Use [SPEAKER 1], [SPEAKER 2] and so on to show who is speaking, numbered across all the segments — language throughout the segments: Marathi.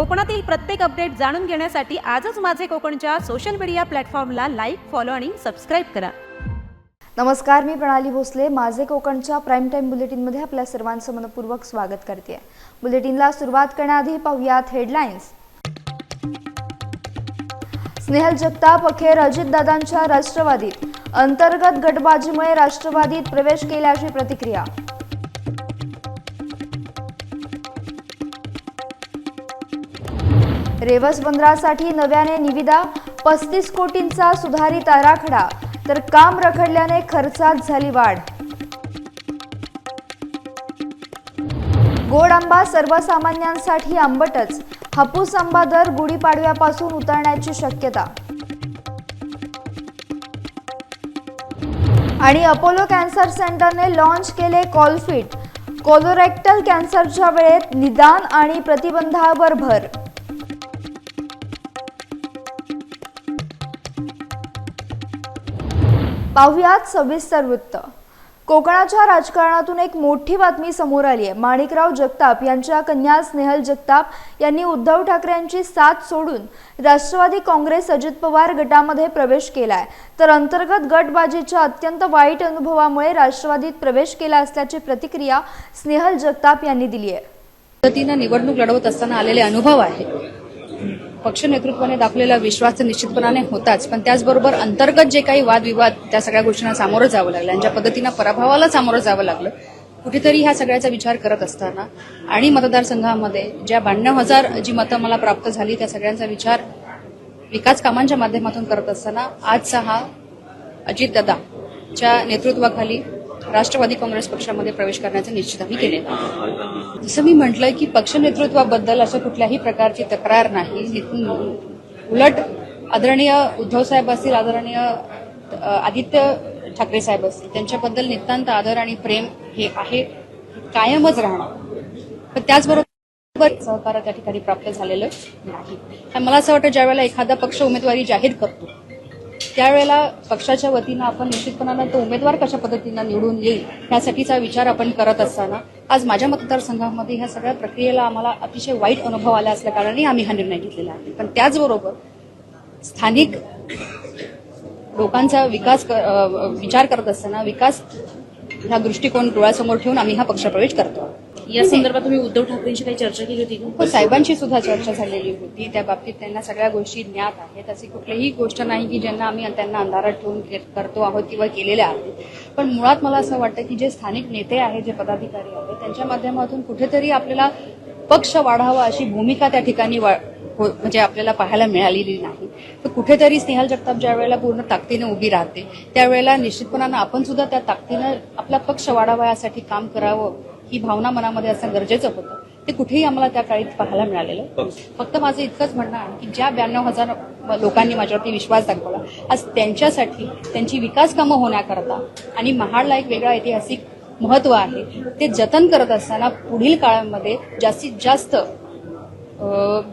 [SPEAKER 1] कोकणातील प्रत्येक अपडेट जाणून घेण्यासाठी आजच माझे कोकणच्या सोशल मीडिया प्लॅटफॉर्मला लाईक फॉलो आणि सबस्क्राईब करा.
[SPEAKER 2] नमस्कार मी प्रणाली भोसले. माझे कोकणच्या प्राईम टाईम बुलेटिनमध्ये आपल्या सर्वांचं मनपूर्वक स्वागत करते. बुलेटिनला सुरुवात करण्याआधी पाहूयात हेडलाईन्स स्नेहल जगताप अखेर अजितदादांच्या राष्ट्रवादीत. अंतर्गत गटबाजीमुळे राष्ट्रवादीत प्रवेश केल्याची प्रतिक्रिया. रेवस बंदरासाठी नव्याने निविदा पस्तीस कोटींचा सुधारित आराखडा तर काम रखडल्याने खर्चात झाली वाढ. गोड आंबा सर्वसामान्यांसाठी आंबटच हापूस आंबा दर गुढीपाडव्यापासून उतरण्याची शक्यता. आणि अपोलो कॅन्सर सेंटरने लॉन्च केले कॉलफिट कोलोरेक्टल कॅन्सरच्या वेळेत निदान आणि प्रतिबंधावर भर. पाहुयात सविस्तर वृत्त. कोकणाच्या राजकारणातून एक मोठी बातमी समोर आली आहे. माणिकराव जगताप यांच्या कन्या स्नेहल जगताप यांनी उद्धव ठाकरे यांची साथ सोडून राष्ट्रवादी काँग्रेस अजित पवार गटामध्ये प्रवेश केला आहे तर अंतर्गत गटबाजीच्या अत्यंत वाईट अनुभवामुळे राष्ट्रवादीत प्रवेश केला असल्याची प्रतिक्रिया स्नेहल जगताप यांनी दिली आहे.
[SPEAKER 3] पद्धतीनं निवडणूक लढवत असताना आलेले अनुभव आहे. पक्ष नेतृत्वाने दाखवलेला विश्वास तर निश्चितपणाने होताच पण त्याचबरोबर अंतर्गत जे काही वादविवाद त्या सगळ्या गोष्टींना सामोरं जावं लागलं आणि ज्या पद्धतीनं पराभवाला सामोरं जावं लागलं कुठेतरी ह्या सगळ्याचा विचार करत असताना आणि मतदारसंघामध्ये ज्या ब्याण्णव हजार जी मतं मला प्राप्त झाली त्या सगळ्यांचा विचार विकास कामांच्या माध्यमातून करत असताना आजचा हा अजितदादाच्या नेतृत्वाखाली राष्ट्रवादी काँग्रेस पक्षामध्ये प्रवेश करण्याचं निश्चित आम्ही केलेलं जसं मी म्हटलंय की पक्ष नेतृत्वाबद्दल असं कुठल्याही प्रकारची तक्रार नाही. उलट आदरणीय उद्धव साहेब असतील आदरणीय आदित्य ठाकरे साहेब असतील त्यांच्याबद्दल नितांत आदर आणि प्रेम हे आहे. कायमच राहणार. पण त्याचबरोबर सहकार त्या ठिकाणी प्राप्त झालेलं नाही. मला असं वाटतं ज्यावेळेला एखादा पक्ष उमेदवारी जाहीर करतो त्यावेळेला पक्षाच्या वतीनं आपण निश्चितपणानं तो उमेदवार कशा पद्धतीनं निवडून येईल यासाठीचा विचार आपण करत असताना आज माझ्या मतदारसंघामध्ये ह्या सगळ्या प्रक्रियेला आम्हाला अतिशय वाईट अनुभव आला असल्याकारणाने आम्ही हा निर्णय घेतलेला आहे. पण त्याचबरोबर स्थानिक लोकांचा विकास क- विचार करत असताना विकास हा दृष्टिकोन डोळ्यासमोर ठेवून आम्ही हा पक्षप्रवेश करतो.
[SPEAKER 4] या संदर्भात तुम्ही उद्धव ठाकरेंशी काही चर्चा केली होती का?
[SPEAKER 3] हो साहेबांशी सुद्धा चर्चा झालेली होती. त्या बाबतीत त्यांना सगळ्या गोष्टी ज्ञात आहेत. अशी कुठलीही गोष्ट नाही की ज्यांना आम्ही त्यांना अंधारात ठेवून करतो आहोत किंवा केलेल्या आहेत. पण मुळात मला असं वाटतं की जे स्थानिक नेते आहेत जे पदाधिकारी आहेत त्यांच्या माध्यमातून कुठेतरी आपल्याला पक्ष वाढावा अशी भूमिका त्या ठिकाणी हो- म्हणजे आपल्याला पाहायला मिळालेली नाही. तर कुठेतरी स्नेहल जगताप ज्या वेळेला पूर्ण ताकदीने उभी राहते त्यावेळेला निश्चितपणानं आपण सुद्धा त्या ताकदीनं आपला पक्ष वाढावा यासाठी काम करावं. ही भावना मनामध्ये असणं गरजेचं होतं. ते कुठेही आम्हाला त्या काळी पाहायला मिळालेलं. फक्त माझं इतकंच म्हणणं आहे की ज्या ब्याण्णव हजार लोकांनी माझ्यावरती विश्वास दाखवला आज त्यांच्यासाठी त्यांची विकास कामं होण्याकरता आणि महाडला एक वेगळा ऐतिहासिक महत्त्व आहे ते जतन करत असताना पुढील काळामध्ये जास्तीत जास्त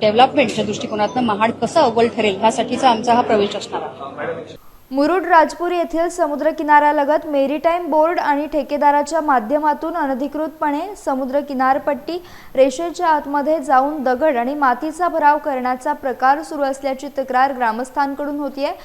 [SPEAKER 3] डेव्हलपमेंटच्या दृष्टिकोनातून महाड कसं अव्वल ठरेल ह्यासाठीचा आमचा हा प्रवेश असणार आहे.
[SPEAKER 2] मुरुड राजपूर येथील समुद्रकिनाऱ्यालगत मेरीटाईम बोर्ड आणि ठेकेदाराच्या माध्यमातून अनधिकृतपणे समुद्र किनारपट्टी रेषेच्या आतमध्ये जाऊन दगड आणि मातीचा भराव करण्याचा प्रकार सुरू असल्याची तक्रार ग्रामस्थांकडून होती आहे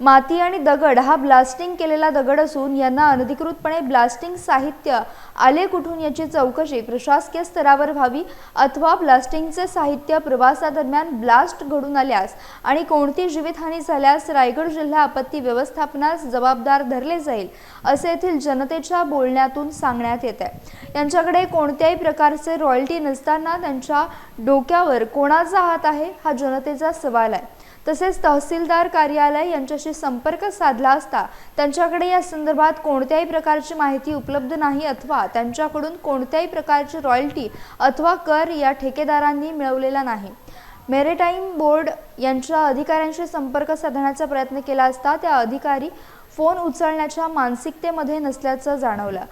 [SPEAKER 2] माती आणि दगड हा ब्लास्टिंग केलेला दगड असून यांना अनधिकृतपणे ब्लास्टिंग साहित्य आले कुठून याची चौकशी प्रशासकीय स्तरावर व्हावी अथवा ब्लास्टिंगचे साहित्य प्रवासादरम्यान ब्लास्ट घडून आल्यास आणि कोणती जीवितहानी झाल्यास रायगड जिल्हा आपत्ती व्यवस्थापनास जबाबदार धरले जाईल असे येथील जनतेच्या बोलण्यातून सांगण्यात येत आहे. यांच्याकडे कोणत्याही प्रकारचे रॉयल्टी नसताना त्यांच्या डोक्यावर कोणाचा हात आहे हा जनतेचा सवाल आहे. तसेच तहसीलदार कार्यालय यांच्याशी संपर्क साधला असता त्यांच्याकडे या संदर्भात कोणत्याही प्रकारची माहिती उपलब्ध नाही अथवा त्यांच्याकडून कोणत्याही प्रकारची रॉयल्टी अथवा कर या ठेकेदारांनी मिळवलेला नाही. मेरेटाईम बोर्ड यांच्या अधिकाऱ्यांशी संपर्क साधण्याचा प्रयत्न केला असता त्या अधिकारी फोन उचलण्याच्या मानसिकतेमध्ये नसल्याचं जाणवलं.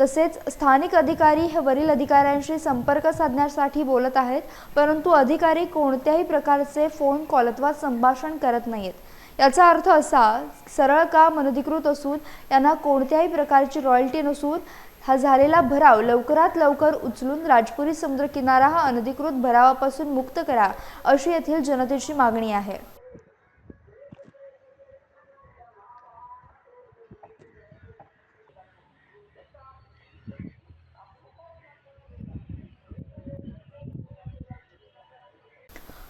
[SPEAKER 2] तसेच स्थानिक अधिकारी हे वरील अधिकाऱ्यांशी संपर्क साधण्यासाठी बोलत आहेत परंतु अधिकारी कोणत्याही प्रकारचे फोन कॉलत्वा संभाषण करत नाहीत. याचा अर्थ असा सरळ काम अनधिकृत असून यांना कोणत्याही प्रकारची रॉयल्टी नसून हा झालेला भराव लवकरात लवकर उचलून राजपुरी समुद्र किनारा हा अनधिकृत भरावापासून मुक्त करा अशी येथील जनतेची मागणी आहे.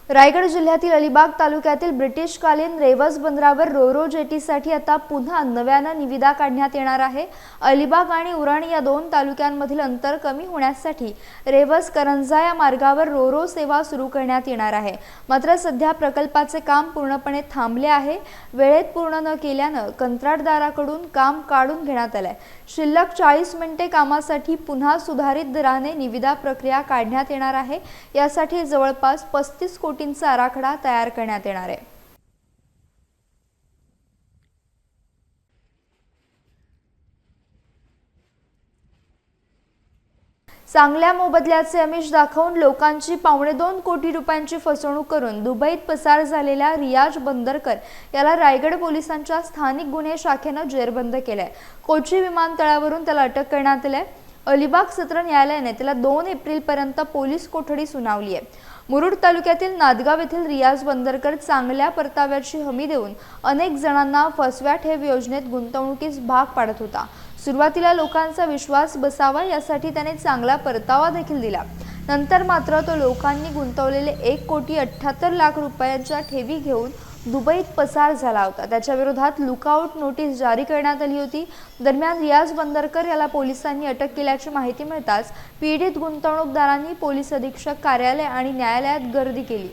[SPEAKER 2] रायगड जिल्ह्यातील अलिबाग तालुक्यातील ब्रिटिशकालीन रेवस बंदरावर रोरो जेटीसाठी आता पुन्हा नव्यानं निविदा काढण्यात येणार आहे. अलिबाग आणि उरण या दोन तालुक्यांमधील अंतर कमी होण्यासाठी रेवस करंजा या मार्गावर रोरो सेवा सुरू करण्यात येणार आहे. मात्र सध्या प्रकल्पाचे काम पूर्णपणे थांबले आहे. वेळेत पूर्ण न केल्यानं कंत्राटदाराकडून काम काढून घेण्यात आलंय. शिल्लक चाळीस मिनिटे कामासाठी पुन्हा सुधारित दराने निविदा प्रक्रिया काढण्यात येणार आहे. यासाठी जवळपास पस्तीस कोटी कोटींचा आराखडा तयार करण्यात येणार आहे. चांगल्या मोबदल्याचे अमिष दाखवून लोकांची पावणे दोन कोटी रुपयांची फसवणूक करून दुबईत पसार झालेल्या रियाज बंदरकर याला रायगड पोलिसांच्या स्थानिक गुन्हे शाखेनं जेरबंद केलंय. कोची विमानतळावरून त्याला अटक करण्यात आली अलिबाग सत्र न्यायालयाने त्याला दोन एप्रिलपर्यंत पोलीस कोठडी सुनावली आहे मुरुड तालुक्यातील नादगाव येथील रियाज बंदरकर चांगल्या परताव्याची हमी देऊन अनेक जणांना फसव्या ठेव योजनेत गुंतवणुकीस भाग पाडत होता. सुरुवातीला लोकांचा विश्वास बसावा यासाठी त्याने चांगला परतावा देखील दिला. नंतर मात्र तो लोकांनी गुंतवलेले एक कोटी अठ्ठ्याहत्तर लाख रुपयांच्या ठेवी घेऊन दुबईत पसार झाला होता. त्याच्या विरोधात लुकआउट नोटीस जारी करण्यात आली होती. दरम्यान रियाज बंदरकर याला पोलिसांनी अटक केल्याची माहिती मिळताच पीडित गुंतवणूकदारांनी पोलीस अधीक्षक कार्यालय आणि न्यायालयात गर्दी केली.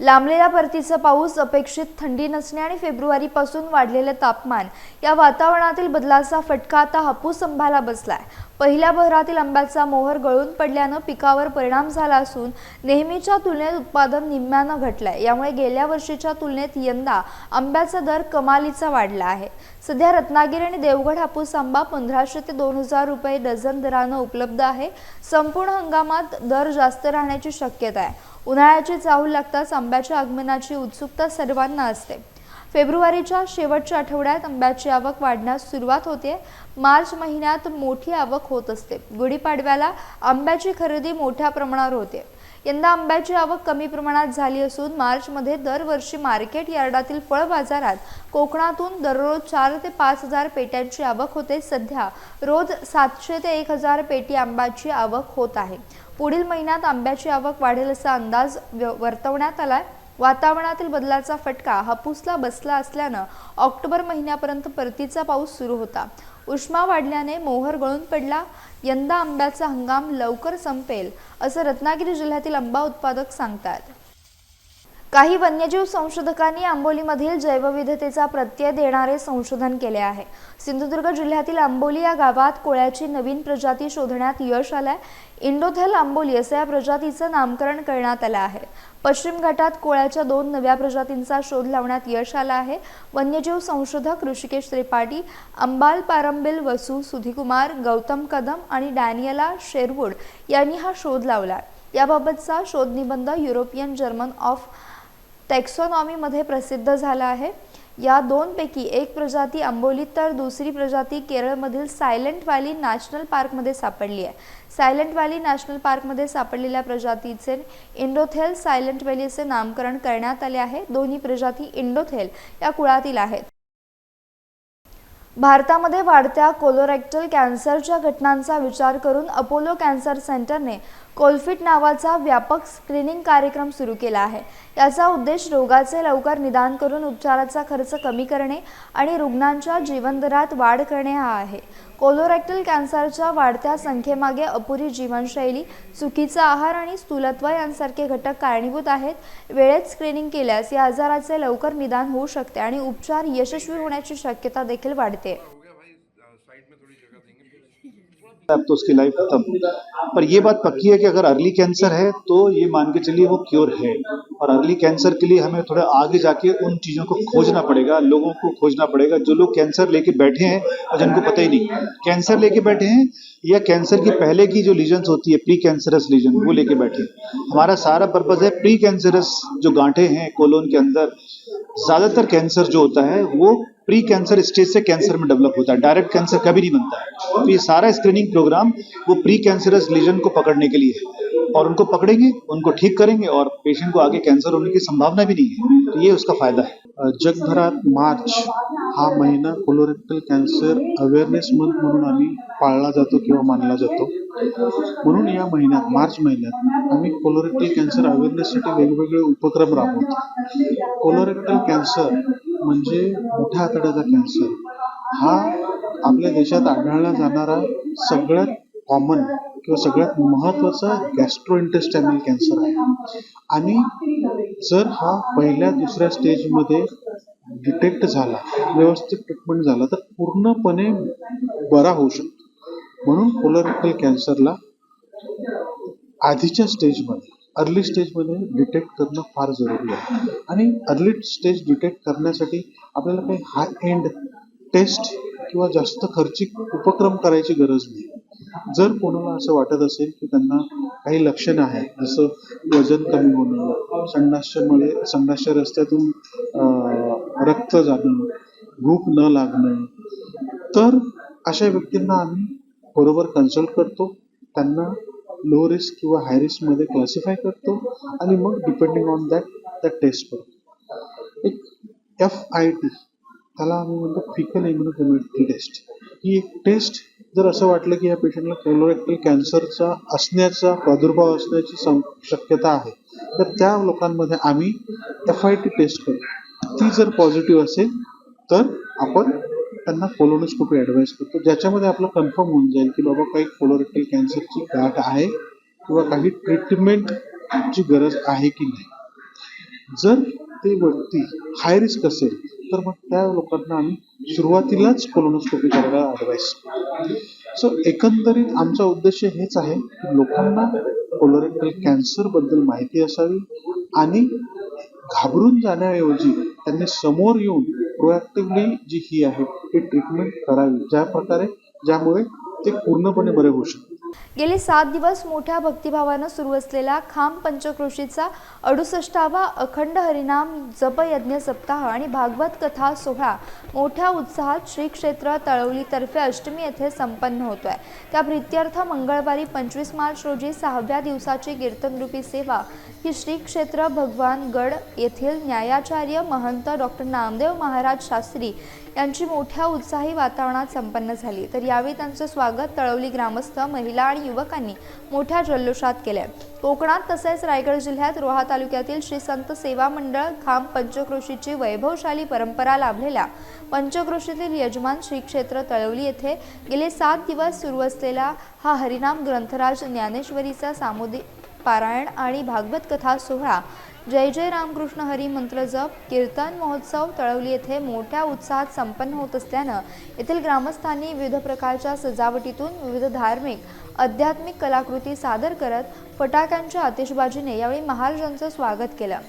[SPEAKER 2] लांबलेला परतीचा पाऊस अपेक्षित थंडी नसणे आणि फेब्रुवारीपासून वाढलेले तापमान या वातावरणातील बदलाचा फटका आता हापूस आंब्याला बसलाय. पहिल्या बहरातील आंब्याचा मोहर गळून पडल्यानं पिकावर परिणाम झाला असून नेहमीच्या तुलनेत उत्पादन निम्म्यानं घटलंय. यामुळे गेल्या वर्षीच्या तुलनेत यंदा आंब्याचा दर कमालीचा वाढला आहे. सध्या रत्नागिरी आणि देवगड हापूस आंबा पंधराशे ते दोन हजार रुपये डझन दरानं उपलब्ध आहे. संपूर्ण हंगामात दर जास्त राहण्याची शक्यता आहे. उन्हाळ्याची चाहूल लागताच आंब्याच्या आगमनाची उत्सुकता सर्वांना असते. फेब्रुवारीच्या शेवटच्या आठवड्यात आंब्याची आवक वाढण्यास सुरुवात होते. मार्च महिन्यात मोठी आवक होत असते. गुढीपाडव्याला आंब्याची खरेदी मोठ्या प्रमाणावर होते. यंदा आंब्याची आवक कमी प्रमाणात झाली असून मार्चमध्ये दरवर्षी मार्केट यार्डातील फळ बाजारात कोकणातून दररोज चार ते पाच हजार पेट्यांची आवक होते. सध्या रोज सातशे ते एक हजार पेटी आंब्याची आवक होत आहे. पुढील महिन्यात आंब्याची आवक वाढेल असा अंदाज व्य- वर्तवण्यात आलाय. वातावरणातील बदलाचा फटका हापूसला बसला असल्यानं ऑक्टोबर महिन्यापर्यंत परतीचा पाऊस सुरू होता. उष्मा वाढल्याने मोहर गळून पडला. यंदा आंब्याचा हंगाम लवकर संपेल असं रत्नागिरी जिल्ह्यातील आंबा उत्पादक सांगतात. काही वन्यजीव संशोधकांनी आंबोलीमधील जैवविधतेचा प्रत्यय देणारे संशोधन केले आहे. सिंधुदुर्ग जिल्ह्यातील आंबोली या गावात कोळ्याची नवीन प्रजाती शोधण्यात यश आलंय. इंडोथेल आंबोली असं या प्रजातीचं नामकरण करण्यात आलं आहे. पश्चिम घाटात कोळ्याच्या दोन नव्या प्रजातींचा शोध लावण्यात यश आलं आहे. वन्यजीव संशोधक ऋषिकेश त्रिपाठी अंबाल पारंबिल वसू सुधीकुमार गौतम कदम आणि डॅनियला शेरवूड यांनी हा शोध लावला. याबाबतचा शोध निबंध युरोपियन जर्मन ऑफ टॅक्सॉनॉमीमध्ये प्रसिद्ध झाला आहे. या दोनपैकी एक प्रजाती आंबोलीत तर दुसरी प्रजाती केरळमधील सायलेंट व्हॅली नॅशनल पार्कमध्ये सापडली आहे. सायलेंट व्हॅली नॅशनल पार्कमध्ये सापडलेल्या प्रजातीचे इंडोथेल सायलेंट व्हॅली असे नामकरण करण्यात आले आहे. दोन्ही प्रजाती इंडोथेल या कुळातील आहेत. भारतामध्ये वाढत्या कोलोरेक्टल कॅन्सरच्या घटनांचा विचार करून अपोलो कॅन्सर सेंटरने कोलफिट नावाचा व्यापक स्क्रीनिंग कार्यक्रम सुरू केला आहे. याचा उद्देश रोगाचे लवकर निदान करून उपचाराचा खर्च कमी करणे आणि रुग्णांच्या जीवनदरात वाढ करणे हा आहे. कोलोरेक्टल कॅन्सरच्या वाढत्या संख्येमागे अपुरी जीवनशैली चुकीचा आहार आणि स्थूलत्व यांसारखे घटक कारणीभूत आहेत. वेळेत स्क्रीनिंग केल्यास या आजाराचे लवकर निदान होऊ शकते आणि उपचार यशस्वी होण्याची शक्यता देखील वाढते.
[SPEAKER 5] अब तो उसकी लाइफ खत्म पर ये बात पक्की है कि अगर अर्ली कैंसर है तो ये मान के चलिए वो क्योर है। और अर्ली कैंसर के लिए हमें थोड़ा आगे जाके उन चीज़ों को खोजना पड़ेगा, लोगों को खोजना पड़ेगा। जो लोग कैंसर लेके बैठे हैं, और जिनको पता ही नहीं कैंसर लेके बैठे हैं या कैंसर की पहले की जो लीजन्स होती है प्री कैंसरस लीजन वो लेके बैठे हमारा सारा पर्पज है प्री कैंसरस जो गांठे हैं कोलोन के अंदर, ज़्यादातर कैंसर जो होता है, वो प्री कैंसर स्टेज से कैंसर में डेवलप होता है डायरेक्ट कैंसर कभी नहीं बनता है। तो ये सारा स्क्रीनिंग प्रोग्राम वो प्री कैंसरस लीजन को पकड़ने के लिए है। और उनको पकड़ेंगे, उनको ठीक करेंगे और पेशेंट को आगे कैंसर होने की संभावना भी नहीं है। तो ये उसका फ़ायदा है।
[SPEAKER 6] जग जगभरात मार्च, हा महिना कोलोरेक्टल कॅन्सर अवेअरनेस मंथ म्हणून आम्ही पाळला जातो किंवा मानला जातो. म्हणून या महिन्यात, मार्च महिन्यात आम्ही कोलोरेक्टल कॅन्सर अवेअरनेससाठी वेगवेगळे उपक्रम राबवतो. कोलोरेक्टल कॅन्सर म्हणजे मोठ्या आतड्याचा कॅन्सर हा आपल्या देशात आढळला जाणारा सगळ्यात कॉमन किंवा सगळ्यात महत्त्वाचा गॅस्ट्रोइंटेस्टायनल कॅन्सर आहे. आणि जर हा पहिल्या दुसऱ्या स्टेजमध्ये डिटेक्ट झाला व्यवस्थित ट्रीटमेंट झाला तर पूर्णपणे बरा होऊ शकतो. म्हणून कोलोरेक्टल कॅन्सरला आधीच्या स्टेजमध्ये अर्ली स्टेजमध्ये डिटेक्ट करणं फार जरुरी आहे. आणि अर्ली स्टेज डिटेक्ट करण्यासाठी आपल्याला काही हाय एंड टेस्ट किंवा जास्त खर्चिक उपक्रम करायची गरज नाही. जर कोणाला असं वाटत असेल की त्यांना काही लक्षणं आहेत जसं वजन कमी होणं संडासमध्ये संडासच्या रस्त्यातून रक्त जाणं भूक न लागणं तर अशा व्यक्तींना आम्ही बरोबर कन्सल्ट करतो. त्यांना लो रिस्क किंवा हाय रिस्कमध्ये क्लासिफाय करतो आणि मग डिपेंडिंग ऑन दॅट त्या टेस्ट करतो एक एफ आय टी त्याला आम्ही म्हणतो फिकल इम्युनोकम्युनिटी टेस्ट ही एक टेस्ट जर असं वाटलं की या पेशंटला कोलोरेक्टल कॅन्सरचा असण्याचा प्रादुर्भाव असण्याची सं शक्यता आहे तर त्या लोकांमध्ये आम्ही एफ आय टी टेस्ट करतो ती जर पॉझिटिव्ह असेल तर आपण त्यांना कोलोनोस्कोपी ॲडवाईस करतो. ज्याच्यामध्ये आपलं कन्फर्म होऊन जाईल की बाबा काही कोलोरेक्टल कॅन्सरची गाठ आहे किंवा काही ट्रीटमेंटची गरज आहे की नाही. जर ते व्यक्ती हाय रिस्क असेल तर मग त्या लोकांना आम्ही सुरुवातीलाच कोलोनोस्कोपी करायला ॲडवाईस सो एकंदरीत आमचा उद्देश हेच आहे की लोकांना कोलोरेक्टल कॅन्सरबद्दल माहिती असावी आणि घाबरून जाण्याऐवजी त्यांनी समोर येऊन प्रोएक्टिव्हली जी ही आहे ती ट्रीटमेंट करावी. ज्या प्रकारे ज्यामुळे ते पूर्णपणे बरे होऊ शकतात
[SPEAKER 2] गेले सात दिवस मोठ्या भक्तिभावानं सुरू असलेला खाम पंचक्रोशीचा अडुसष्टावा अखंड हरिनाम जपयज्ञ सप्ताह आणि भागवत कथा सोहळा मोठ्या उत्साहात श्री क्षेत्र तळवलीतर्फे अष्टमी येथे संपन्न होतोय. त्या प्रित्यर्थ मंगळवारी पंचवीस मार्च रोजी सहाव्या दिवसाची कीर्तनरूपी सेवा ही श्री क्षेत्र भगवानगड येथील न्यायाचार्य महंत डॉक्टर नामदेव महाराज शास्त्री यांची मोठ्या उत्साही वातावरणात संपन्न झाली. तर यावेळी त्यांचं स्वागत तळवली ग्रामस्थ महिला महिला आणि युवकांनी मोठ्या जल्लोषात केल्या. कोकणात तसेच रायगड जिल्ह्यात रोहा तालुक्यातील श्री संत सेवा मंडळ खाम पंचक्रोशीची वैभवशाली परंपरा लाभलेल्या पंचक्रोशीतील यजमान श्री क्षेत्र तळवली येथे गेले सात दिवस सुरू असलेला हा हरिनाम ग्रंथराज ज्ञानेश्वरीचा सामुदायिक पारायण आणि भागवत कथा सोहळा जय जय रामकृष्ण हरी मंत्र जप कीर्तन महोत्सव तळवली येथे मोठ्या उत्साहात संपन्न होत असल्यानं येथील ग्रामस्थांनी विविध प्रकारच्या सजावटीतून विविध धार्मिक आध्यात्मिक कलाकृती सादर करत फटाक्यांच्या आतिषबाजीने यावेळी महाराजांचं स्वागत केलं.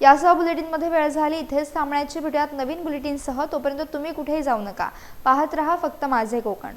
[SPEAKER 2] यासह बुलेटिनमध्ये वेळ झाली. इथेच थांबण्याची भेटूयात नवीन बुलेटिनसह. तोपर्यंत तुम्ही कुठेही जाऊ नका. पाहत रहा फक्त माझे कोकण.